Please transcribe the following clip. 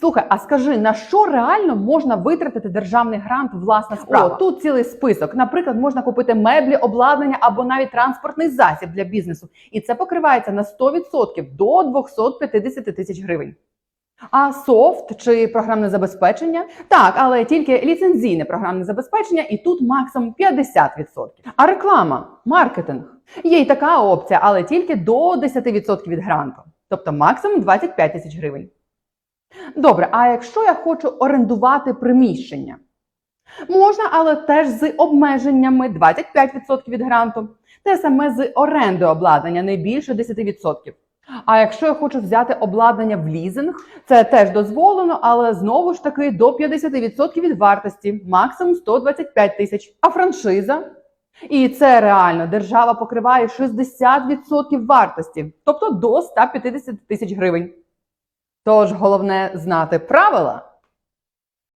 Слухай, а скажи, на що реально можна витратити державний грант власна справа? О, тут цілий список. Наприклад, можна купити меблі, обладнання або навіть транспортний засіб для бізнесу. І це покривається на 100% до 250 тисяч гривень. А софт чи програмне забезпечення? Так, але тільки ліцензійне програмне забезпечення, і тут максимум 50%. А реклама, маркетинг. Є й така опція, але тільки до 10% від гранту, тобто максимум 25 тисяч гривень. Добре, а якщо я хочу орендувати приміщення? Можна, але теж з обмеженнями 25% від гранту. Те саме з оренди обладнання не більше 10%. А якщо я хочу взяти обладнання в лізинг, це теж дозволено, але знову ж таки до 50% від вартості, максимум 125 тисяч. А франшиза? І це реально держава покриває 60% вартості, тобто до 150 тисяч гривень. Тож головне знати правила